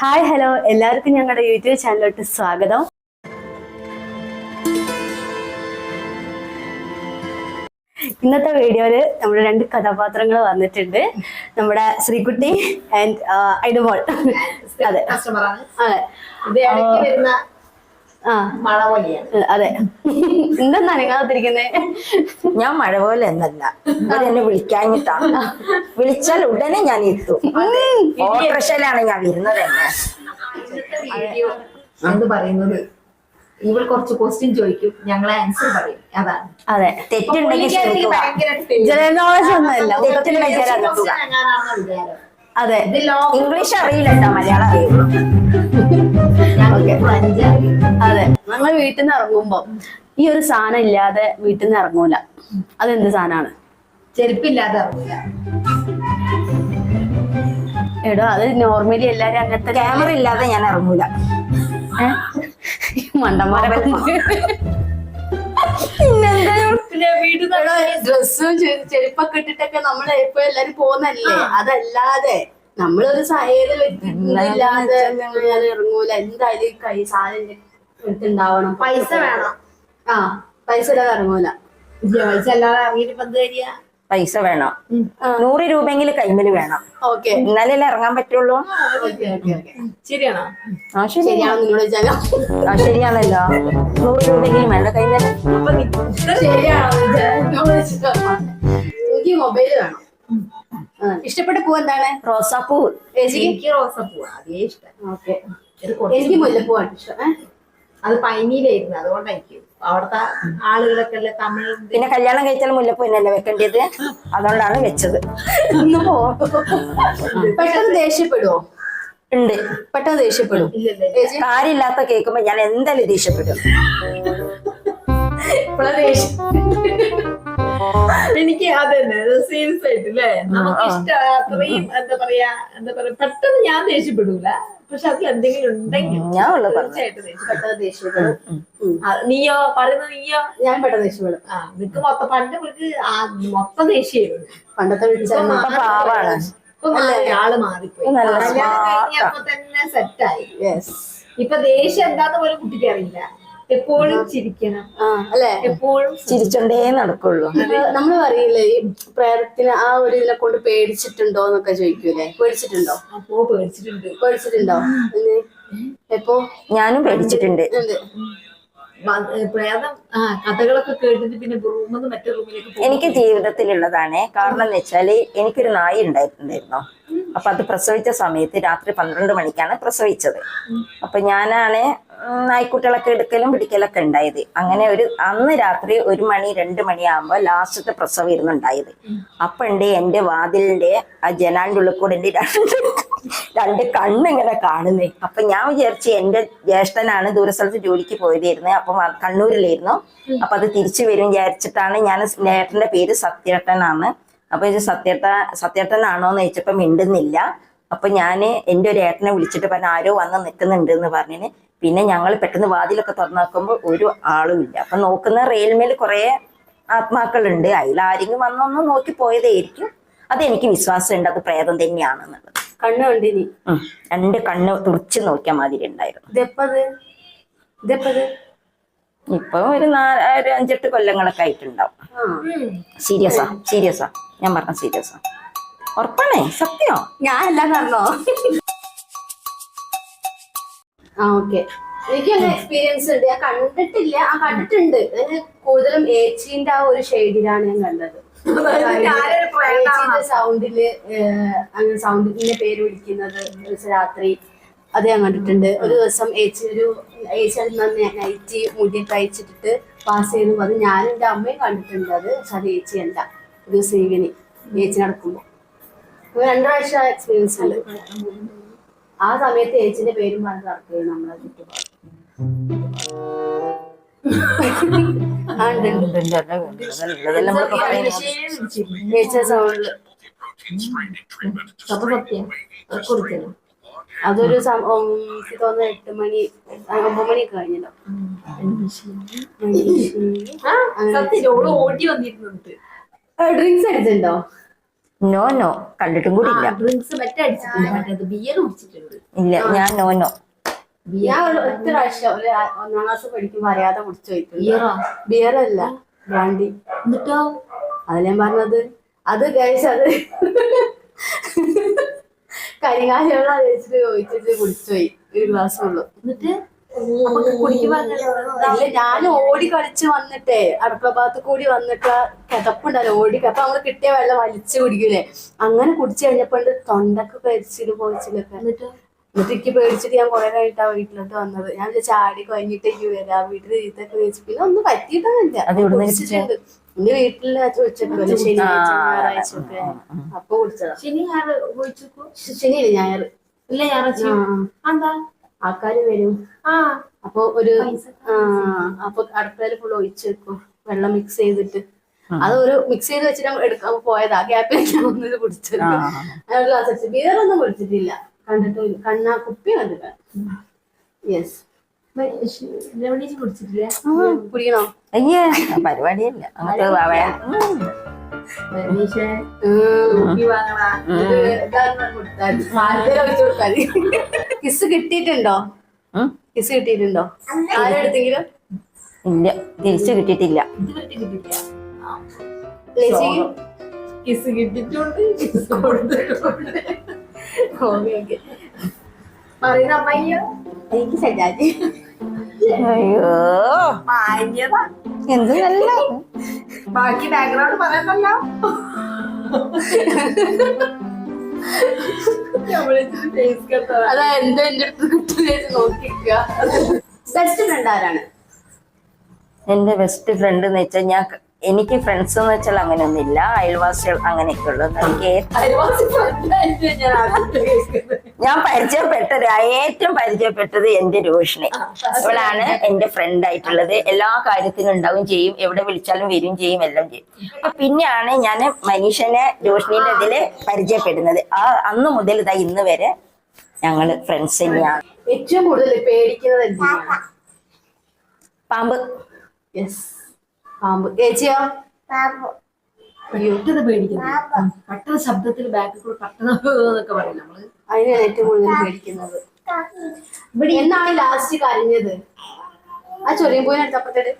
Hi hello എല്ലാവർക്കും ഞങ്ങളുടെ YouTube ചാനലിലോട്ട് സ്വാഗതം. ഇന്നത്തെ വീഡിയോയിൽ നമ്മുടെ രണ്ട് കഥാപാത്രങ്ങൾ വന്നിട്ടുണ്ട്. നമ്മുടെ ശ്രീകുട്ടി ആൻഡ് ഐഡുമോൾ. അതെ. മഴ പോലെയാണ് അതെ. എന്താ നനങ്ങാതിരിക്കുന്നേ ഞാൻ മഴ പോലെ എന്നല്ല എന്നെ വിളിക്കാഞ്ഞിട്ടാ. വിളിച്ചാൽ ഉടനെ ഞാൻ എത്തും ഓപ്പറേഷനിലാണ് ഞാൻ വരുന്നത് എന്നെ ഇന്നത്തെ പറയുന്നത് ഇവൾ കുറച്ച് ക്വസ്റ്റ്യൻ ചോദിക്കും. ഞങ്ങളെ ആൻസർ പറയും. അതാണ്. അതെ. തെറ്റുണ്ടെങ്കിൽ അതെ. ഇംഗ്ലീഷ് അറിയില്ല മലയാളം അറിയുള്ളൂ അതെ. നമ്മൾ വീട്ടിൽ നിന്ന് ഇറങ്ങുമ്പോ ഈ ഒരു സാധനം ഇല്ലാതെ വീട്ടിൽ നിന്ന് ഇറങ്ങൂല. അതെന്ത് സാധനമാണ് ചെരുപ്പില്ലാതെ ഇറങ്ങൂല. എടോ അത് നോർമലി എല്ലാരും അങ്ങനത്തെ ക്യാമറ ഇല്ലാതെ ഞാൻ ഇറങ്ങൂല. മണ്ടന്മാരെ ഡ്രസ്സും ചെരുപ്പൊക്കെ ഇട്ടിട്ടൊക്കെ നമ്മൾ എപ്പോഴും എല്ലാരും പോകുന്നല്ലേ അതല്ലാതെ നമ്മളൊരു സ- വ്യക്തിയില്ലാതെ ഇല്ലാതെ ഞാൻ ഇറങ്ങൂല. എന്തായാലും കൈ സാധനം എടുത്തുണ്ടാവണം. പൈസ വേണം. ആ പൈസ ഇല്ലാതെ ഇറങ്ങൂല. പൈസ അല്ലാതെ ഇറങ്ങിയിട്ട് പൈസ വേണം. നൂറ് രൂപയെങ്കിലും കൈമൽ വേണം. ഓക്കെ. ഇന്നലെ ഇറങ്ങാൻ പറ്റുള്ളൂ? Okay okay okay. ശരിയാണോ? ആ ശരിയാണല്ലോ. നൂറ് രൂപയെങ്കിലും വേണ്ട കൈമൽ. എനിക്ക് മൊബൈൽ വേണം. ഇഷ്ടപ്പെട്ട പൂ എന്താണ്? റോസാപ്പൂ. എനിക്ക് റോസാപ്പൂ അതേ ഇഷ്ടം. ഓക്കെ. എനിക്ക് മുല്ലപ്പൂവാണ് ഇഷ്ടം അത് പൈനിയിലായിരുന്നു അതുകൊണ്ടായിരിക്കും. അവിടുത്തെ ആളുകളൊക്കെ അല്ലേ തമിഴ് പിന്നെ കല്യാണം കഴിച്ചാൽ മുല്ലപ്പൂ തന്നെയല്ലേ വെക്കേണ്ടത്? അതുകൊണ്ടാണ് വെച്ചത്. പെട്ടെന്ന് ദേഷ്യപ്പെടുവോ? ഉണ്ട്. പെട്ടെന്ന് ദേഷ്യപ്പെടും കാര്യമില്ലാത്ത കേൾക്കുമ്പോ ഞാൻ എന്തായാലും ദേഷ്യപ്പെടും. ദേഷ്യം. എനിക്ക് അതന്നെ സീരിയസ് ആയിട്ട് അല്ലേ നമുക്ക് ഇഷ്ടം അത്രയും എന്താ പറയാ എന്താ പറയാ പെട്ടെന്ന് ഞാൻ ദേഷ്യപ്പെടൂല. പക്ഷെ അതിൽ എന്തെങ്കിലും ഉണ്ടെങ്കിൽ തീർച്ചയായിട്ടും. പെട്ടെന്ന് ദേഷ്യപ്പെടും. നീയോ പറയുന്ന നീയോ ഞാൻ പെട്ടെന്ന് ദേഷ്യപ്പെടും. ആ നിനക്ക് മൊത്തം പണ്ട് വിളിക്ക് ആ മൊത്തം ദേഷ്യമായിരുന്നു പണ്ടത്തെ ആൾ മാറിപ്പോയി. തന്നെ സെറ്റായി ഇപ്പൊ ദേഷ്യം എന്താന്ന് പോലും കുട്ടിക്ക് അറിയില്ല. എപ്പോഴും ചിരിക്കണം. ആ അല്ലേ? എപ്പോഴും ചിരിച്ചോണ്ടേ നടക്കുള്ളൂ. നമ്മൾ പറയില്ലേ ഈ പ്രേതത്തിന് ആ ഒരു ഇതിനെ കൊണ്ട് പേടിച്ചിട്ടുണ്ടോ എന്നൊക്കെ ചോദിക്കൂലേ? പേടിച്ചിട്ടുണ്ടോ? അപ്പോ പേടിച്ചിട്ടുണ്ട്. പേടിച്ചിട്ടുണ്ടോ? എപ്പോ? ഞാനും പേടിച്ചിട്ടുണ്ട്? പ്രേതം ആ കഥകളൊക്കെ കേട്ടിട്ട് പിന്നെ റൂമിൽ മറ്റേ റൂമിലേക്ക് പോകും. എനിക്ക് ജീവിതത്തിലുള്ളതാണ്. കാരണം എന്ന് വെച്ചാൽ എനിക്കൊരു നായി ഉണ്ടായിട്ടുണ്ടായിരുന്നു. അപ്പൊ അത് പ്രസവിച്ച സമയത്ത് രാത്രി പന്ത്രണ്ട് മണിക്കാണ് പ്രസവിച്ചത്. അപ്പൊ ഞാനാണ് നായ്ക്കുട്ടികളൊക്കെ എടുക്കലും പിടിക്കലൊക്കെ ഉണ്ടായത്. അങ്ങനെ ഒരു അന്ന് രാത്രി ഒരു മണി രണ്ട് മണിയാകുമ്പോൾ ലാസ്റ്റത്തെ പ്രസവം ഇരുന്നുണ്ടായത് ഉണ്ടായത്. അപ്പൊ ഉണ്ട് എന്റെ വാതിലിന്റെ ആ ജനാലിന്റെ ഉള്ളിൽ രണ്ട് രണ്ട് കണ്ണിങ്ങനെ കാണുന്നേ. അപ്പൊ ഞാൻ വിചാരിച്ച് എന്റെ ജ്യേഷ്ഠനാണ് ദൂരസ്ഥലത്ത് ജോലിക്ക് പോയതായിരുന്നു. അപ്പൊ കണ്ണൂരിലായിരുന്നു. അപ്പൊ അത് തിരിച്ചു വരും വിചാരിച്ചിട്ടാണ് ഞാൻ നേട്ടന്റെ പേര് സത്യേട്ടനാണ്. അപ്പൊ ഇത് സത്യേട്ട സത്യേട്ടനാണോ എന്ന് ചോദിച്ചപ്പോ മിണ്ടുന്നില്ല. അപ്പൊ ഞാൻ എന്റെ ഒരു ഏട്ടനെ വിളിച്ചിട്ട് പറഞ്ഞു ആരോ വന്ന് നിൽക്കുന്നുണ്ട് എന്ന് പറഞ്ഞിന്. പിന്നെ ഞങ്ങൾ പെട്ടെന്ന് വാതിലൊക്കെ തുറന്നു നോക്കുമ്പോൾ ഒരു ആളും ഇല്ല. അപ്പൊ നോക്കുന്ന റെയിൽമേൽ കുറേ ആത്മാക്കളുണ്ട്. അതിലാരെങ്കിലും വന്നൊന്നും നോക്കി പോയതായിരിക്കും. അതെനിക്ക് വിശ്വാസമുണ്ട്. അത് പ്രേതം തന്നെയാണെന്നുള്ളത് കണ്ണുണ്ടിനി. രണ്ട് കണ്ണ് തുറച്ച് നോക്കിയ മാതിരി ഉണ്ടായിരുന്നു. ഇതെപ്പത്? ഇതെപ്പത്? ഇപ്പൊ ഒരു നാല് ഒരു അഞ്ചെട്ട് കൊല്ലങ്ങളൊക്കെ ആയിട്ടുണ്ടാവും. സീരിയസാ സീരിയസാ. ഞാൻ പറഞ്ഞ സീരിയസാ. ഉറപ്പാണേ? സത്യം? ഞാൻ എല്ലാം പറഞ്ഞോ? ആ ഓക്കെ എനിക്ക് അങ്ങനെ എക്സ്പീരിയൻസ് ഉണ്ട്. ഞാൻ കണ്ടിട്ടില്ല. ആ കണ്ടിട്ടുണ്ട്. അതിന് കൂടുതലും ഏച്ചിന്റെ ആ ഒരു ഷെയ്ഡിലാണ് ഞാൻ കണ്ടത്. ഏച്ചീന്റെ സൗണ്ടിൽ അങ്ങനെ സൗണ്ടിന്റെ പേര് വിളിക്കുന്നത് രാത്രി അത് ഞാൻ കണ്ടിട്ടുണ്ട്. ഒരു ദിവസം ഏച്ചി ഒരു ഏച്ചി നൈറ്റ് മുടി കഴിച്ചിട്ടിട്ട് പാസ് ചെയ്തു. അത് ഞാനും എന്റെ അമ്മയും കണ്ടിട്ടുണ്ട്. അത് പക്ഷെ അത് ഏച്ചി അല്ല. ഒരു ദിവസം ഈവനിങ് ഏച്ചി നടക്കുമ്പോൾ രണ്ടു പ്രാവശ്യം എക്സ്പീരിയൻസ് ഉണ്ട്. ആ സമയത്ത് ഏച്ചിന്റെ പേരും പറഞ്ഞ് നടക്കുകയും നമ്മളെ ചുറ്റുപാട്. അതൊരു എനിക്ക് തോന്നുന്നു എട്ട് മണി ഒമ്പത് മണി കഴിഞ്ഞല്ലോ ഡ്രിങ്ക്സ് അടിച്ചിട്ടുണ്ടോ നോ നോ കണ്ടിട്ടും കൂടി ഇല്ല ഡ്രിങ്ക്സ് മറ്റേ അടിച്ചിട്ടില്ല. മറ്റേത് ബിയർ കുടിച്ചിട്ടുണ്ട്. ഇല്ല ഞാൻ നോ നോ ഞാൻ ഒരു ഒറ്റ പ്രാവശ്യം ഒരു ആ- ഒന്നാം ക്ലാസ് പഠിക്കുമ്പോ അറിയാതെ കുടിച്ചു പോയിട്ടുണ്ട്. ബിയറോ ബിയർ അല്ല ബ്രാൻഡി എന്നിട്ടോ? അതിലെ പറഞ്ഞത്. അത് കഴിച്ച് അത് ഒഴിച്ചിട്ട് കുടിച്ചു പോയി. ഒരു ഗ്ലാസ് ഉള്ളു. എന്നിട്ട്? കുടിക്കുമ്പോ ഇല്ല ഞാൻ ഓടി കളിച്ച് വന്നിട്ടേ അടുക്കള ഭാഗത്ത് കൂടി വന്നിട്ട് കിതപ്പുണ്ടല്ലോ ഓടി അപ്പൊ നമ്മൾ കിട്ടിയ വെള്ളം വലിച്ചു കുടിക്കൂലേ. അങ്ങനെ കുടിച്ചു കഴിഞ്ഞപ്പോ തൊണ്ടക്ക് പരിച്ചിൽ പോയിച്ചിലൊക്കെ എന്നിട്ടോ? എന്നിട്ട് എനിക്ക് പേടിച്ചിട്ട് ഞാൻ കുറെ കഴിഞ്ഞിട്ടാ വീട്ടിലോട്ട് വന്നത്. ഞാൻ ചാടി ചാടി കഴിഞ്ഞിട്ടേക്ക് വരാം. വീട്ടിൽ ഇതൊക്കെ വെച്ചു പിന്നെ ഒന്നും പറ്റിയിട്ടൊന്നുമില്ല. ഇന്ന് എന്റെ വീട്ടിൽ ചോദിച്ചപ്പോ ശനി ഞായറാഴ്ച ഒക്കെ അപ്പൊ കുടിച്ചതാ. ശനി ഒഴിച്ചു ശനിയില്ല ഞായർ ഇല്ല ഞായറാഴ്ച എന്താ ആൾക്കാര് വരും. ആ അപ്പൊ ഒരു ആ അപ്പൊ അടുക്കളയിൽ ഫുൾ ഒഴിച്ച് വെക്കും. വെള്ളം മിക്സ് ചെയ്തിട്ട്. അത് ഒരു മിക്സ് ചെയ്ത് വെച്ചിട്ട് എടുക്കാൻ പോയതാ. ഗ്യാപ്പിൽ ഞാൻ ഒന്നിത് കുടിച്ചത് ഗ്ലാസ് ബിയറൊന്നും കുടിച്ചിട്ടില്ല കണ്ടിട്ട് കണ്ണാ കുപ്പി കണ്ടിട്ട്. യെസ് കുടിക്കണോ? അയ്യേ പരിപാടിയില്ല. അങ്ങനത്തെ വാങ്ങണ കൊടുത്താൽ കൊടുത്താൽ. കിസ് കിട്ടിയിട്ടുണ്ടോ. കിസ് കിട്ടിയിട്ടുണ്ടോ? ആരെടുത്തെങ്കിലും? ഇല്ല. തിരിച്ചു കിട്ടിയിട്ടില്ല. കിസ് കിട്ടിയിട്ടുണ്ട്. കിസ് കൊടുത്തിട്ടുണ്ട്. ഓക്കെ ഓക്കെ പറയുന്ന അമ്മയ്യോ? എനിക്ക് സജാജി. അയ്യോ. മാന്യതാ. എന്ത് നല്ല ബാക്കി ബാക്ക്ഗ്രൗണ്ട് കെട്ടതാ അതാ എന്തോ എന്റെ അടുത്ത് കിട്ടുന്ന നോക്കിക്ക. ബെസ്റ്റ് ഫ്രണ്ട് ആരാണ്? എന്റെ ബെസ്റ്റ് ഫ്രണ്ട് എന്ന് വെച്ചാൽ ഞാൻ എനിക്ക് ഫ്രണ്ട്സ് എന്ന് വെച്ചാൽ അങ്ങനെയൊന്നും ഇല്ല അയൽവാസികൾ അങ്ങനെയൊക്കെ ഉള്ളു എനിക്ക് ഞാൻ പരിചയപ്പെട്ടത് ഏറ്റവും പരിചയപ്പെട്ടത് എന്റെ രോഷിനെ അവളാണ് എന്റെ ഫ്രണ്ട് ആയിട്ടുള്ളത്. എല്ലാ കാര്യത്തിനും ഉണ്ടാവും ചെയ്യും. എവിടെ വിളിച്ചാലും വരും ചെയ്യും എല്ലാം ചെയ്യും. അപ്പൊ പിന്നെയാണ് ഞാൻ മനീഷനെ രോഷിനിന്റെ ഇതിൽ പരിചയപ്പെടുന്നത്. ആ അന്ന് മുതൽ ഇതാ ഇന്ന് വരെ ഞങ്ങൾ ഫ്രണ്ട്സ് തന്നെയാണ്. ഏറ്റവും കൂടുതൽ പേടിക്കുന്നത് പാമ്പ്. യെസ് പാമ്പ്. ഏച്ചിയോ? അയ്യോ പെട്ടെന്ന് പേടിക്കുന്നത് പെട്ടെന്ന് ശബ്ദത്തിൽ ബാക്കിൽ കൂടെ പെട്ടെന്ന് എന്നൊക്കെ പറയും നമ്മൾ. അതിനാണ് ഏറ്റവും കൂടുതൽ പേടിക്കുന്നത്. ഇവിടെ എന്നാണ് ലാസ്റ്റ് കരഞ്ഞത്. ആ ചൊറിയും പോയി അടുത്തപ്പത്തേട്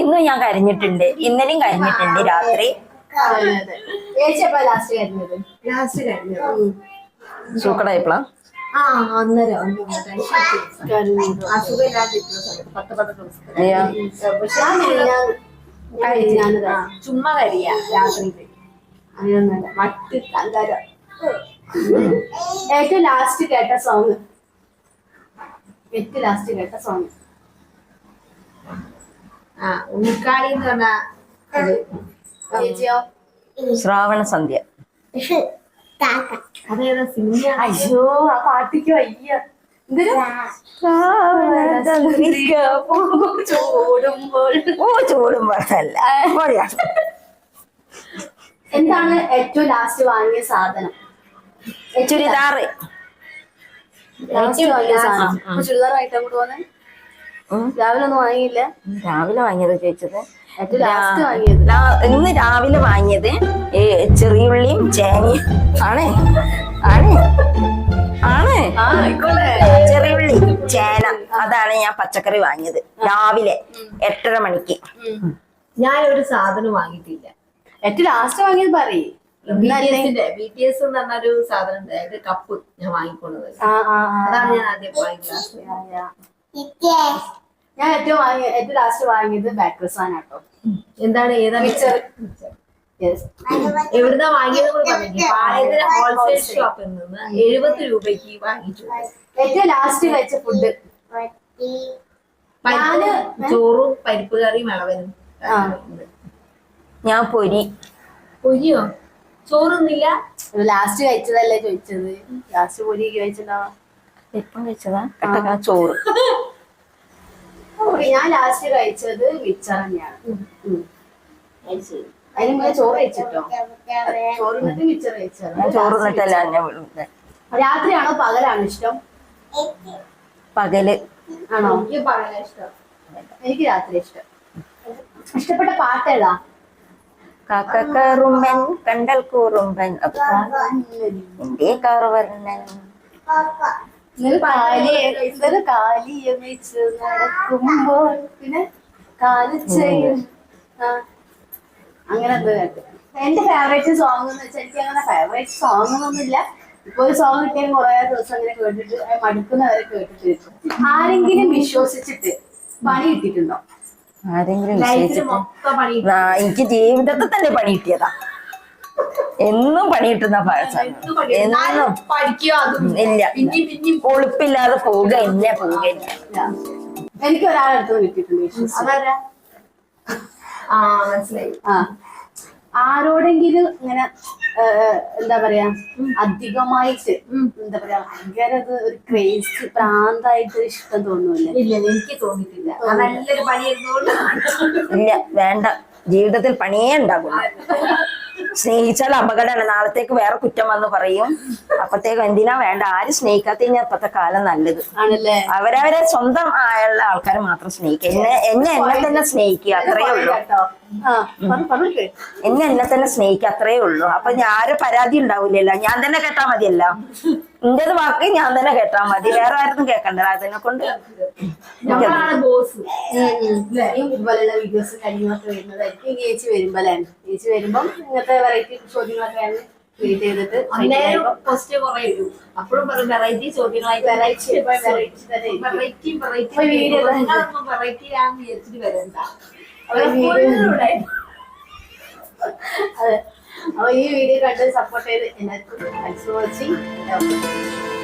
ഇന്നും ഞാൻ കരഞ്ഞിട്ടുണ്ട്. ഇന്നലെയും കരഞ്ഞിട്ടുണ്ട് രാത്രി. ചേച്ചി എപ്പോഴാ ലാസ്റ്റ് കരഞ്ഞത്? ലാസ്റ്റ് കഴിഞ്ഞു ഉം. സൂക്കടായപ്പോളാ? ആ അന്നേരം ചുമ്മാ കരിയ രാത്രി അങ്ങനെയൊന്നല്ല മറ്റ് തങ്കാര. ഏറ്റവും ലാസ്റ്റ് കേട്ട സോങ് ഏറ്റവും ലാസ്റ്റ് കേട്ട സോങ് ആ ഉണ്ണിക്കാളി എന്ന് പറഞ്ഞ ശ്രാവണ സന്ധ്യ. അതേതാ സിനിമ അയ്യോ ആ പാട്ടിക്ക് വയ്യ. ഓ ചൂടും പാടല്ല എന്താണ് ഏറ്റവും ലാസ്റ്റ് വാങ്ങിയ സാധനം? സാധനം. അപ്പൊ ചുരിദാറായിട്ട് അങ്ങോട്ട് പോന്നെ. രാവിലെ ഒന്നും വാങ്ങിയില്ല. രാവിലെ വാങ്ങിയത് ചോദിച്ചത്. ഏറ്റവും ലാസ്റ്റ് വാങ്ങിയത്. രാ- ഇന്ന് രാവിലെ വാങ്ങിയത് ചെറിയുള്ളിയും ചേനയും. ആണേ? ആണ്? ആണ്? ആ ആയിക്കോട്ടെ. ചെറിയുള്ളി ചേന. അതാണ് ഞാൻ പച്ചക്കറി വാങ്ങിയത് രാവിലെ എട്ടര മണിക്ക്. ഞാൻ ഒരു സാധനം വാങ്ങിയിട്ടില്ല. ഏറ്റവും ലാസ്റ്റ് വാങ്ങിയത് പറയേ. ബി ടി എസ് എന്ന് പറഞ്ഞൊരു സാധനം ഉണ്ട്. അതായത് കപ്പ് ഞാൻ വാങ്ങിക്കൊണ്ടത്. ആ ആ ആ. അതാണ് ഞാൻ ആദ്യം വാങ്ങിയത്. ഞാൻ ഏറ്റവും വാങ്ങിയ ഏറ്റവും ലാസ്റ്റ് വാങ്ങിയത് ബേക്കറി സാധനം കേട്ടോ എന്താണ്? ഏതാണ്? മിച്ചർ. എവിടുന്നാ വാങ്ങിയത് പാളയത്തിലെ ഹോൾസെയിൽ ഷോപ്പിൽ നിന്ന് എഴുപത് രൂപയ്ക്ക് വാങ്ങിച്ചു. ഏറ്റവും ലാസ്റ്റ് കഴിച്ച ഫുഡ് ഞാൻ ചോറും പരിപ്പ് കറിയും ഇളവനും. ഞാൻ പൊരി. പൊരിയോ? ചോറൊന്നില്ല ലാസ്റ്റ് കഴിച്ചതല്ലേ ചോദിച്ചത്. ലാസ്റ്റ് പൊരി കഴിച്ചിട്ടുണ്ടാവാം കഴിച്ചതാ? കട്ടക്ക ചോറ്. ഞാൻ ലാസ്റ്റ് കഴിച്ചത് മിച്ചർ തന്നെയാണ് ഉം. അതിന് മുന്നേ ചോറ് മിച്ചർ എന്നെ വിടുന്നത് രാത്രിയാണോ പകലാണോ ഇഷ്ടം? പകൽ. ആണോ? എനിക്ക് പകലാ ഇഷ്ടം. എനിക്ക് രാത്രി ഇഷ്ടം. ഇഷ്ടപ്പെട്ട പാട്ട് ഏതാ? കാക്കറുമ്പൻ കണ്ടൽ കൂറുമ്പൻ. എന്റെ കാറുവർണൻ കാലിയ നടക്കുമ്പോൾ പിന്നെ കാലിച്ചയും ആ, അങ്ങനെ എന്തോ കേട്ടു. എന്റെ ഫേവറേറ്റ് സോങ് എന്ന് വെച്ചാൽ എനിക്ക് അങ്ങനെ ഫേവറേറ്റ് സോങ് ഒന്നുമില്ല. ഇപ്പൊ ഒരു സോങ് കിട്ടിയാൽ കുറെ ദിവസം അങ്ങനെ കേട്ടിട്ട് മടുക്കുന്നവരെ കേട്ടിട്ട് ആരെങ്കിലും വിശ്വസിച്ചിട്ട് പണി കിട്ടിയിട്ടുണ്ടോ? ആരെങ്കിലും വിശ്വസിച്ചിട്ട്? എനിക്ക് ജീവിതത്തിൽ തന്നെ പണി കിട്ടിയതാ. എന്നും പണിയിട്ടുന്ന പായസം. എന്നും ഇല്ല. ഒളിപ്പില്ലാതെ പോവുക ഇല്ല പോവുക ഇല്ല. എനിക്ക് ഒരാളടുത്ത് കിട്ടിയിട്ടുണ്ട് ആ മനസ്സിലായി. ആ. ആരോടെങ്കിലും ഇങ്ങനെ എന്താ പറയാ അധികമായിട്ട് എന്താ പറയാ ഭയങ്കര അത് ഒരു ക്രേസ് പ്രാന്തായിട്ട് ഇഷ്ടം തോന്നുന്നില്ല ഇല്ല എനിക്ക് തോന്നിയിട്ടില്ല. നല്ലൊരു പണിയായിരുന്നോണ്ട് ഇല്ല വേണ്ട. ജീവിതത്തിൽ പണിയേ ഉണ്ടാകുള്ളൂ. സ്നേഹിച്ചാൽ അപകടമാണ്. നാളത്തേക്ക് വേറെ കുറ്റം വന്ന് പറയും. അപ്പത്തേക്ക് എന്തിനാ വേണ്ട? ആരും സ്നേഹിക്കാത്ത ഇപ്പത്തെ കാലം നല്ലത്. അവരവരെ സ്വന്തം ആയുള്ള ആൾക്കാരെ മാത്രം സ്നേഹിക്കുക. എന്നെ എന്നെ എന്നെ തന്നെ സ്നേഹിക്കുക. അത്രയേ ഉള്ളൂ. എന്നെ എന്നെ തന്നെ സ്നേഹിക്കുക. അത്രയേ ഉള്ളൂ. അപ്പൊ ഞാൻ ആരും പരാതി ഉണ്ടാവില്ലല്ലോ. ഞാൻ തന്നെ കേട്ടാ മതിയല്ല. ഇന്റേത് വാക്ക് ഞാൻ തന്നെ കേട്ടാ മതി. വേറെ ആരും കേക്കണ്ട. അതിനെ കൊണ്ട് വീഡിയോസ് കാര്യങ്ങളൊക്കെ വരുന്നതായിരിക്കും ഇനി ചേച്ചി വരുമ്പോ അല്ലേ? ചേച്ചി വരുമ്പം ഇങ്ങനത്തെ വെറൈറ്റി ചോദ്യങ്ങളൊക്കെയാണ് ക്രിയേറ്റ് ചെയ്തിട്ട് കുറെ ഇടും. അപ്പോഴും പറയും വെറൈറ്റി ചോദ്യങ്ങളായി ഇരിക്കും. വെറൈറ്റി വെറൈറ്റി വീഡിയോ വെറൈറ്റി ആണെന്ന് വിചാരിച്ചിട്ട് വരണ്ട. അപ്പൊ ഈ അതെ. അപ്പൊ ഈ വീഡിയോ കണ്ട് സപ്പോർട്ട് ചെയ്ത് എല്ലാവർക്കും താങ്ക്സ് ഫോർ വാച്ചിങ്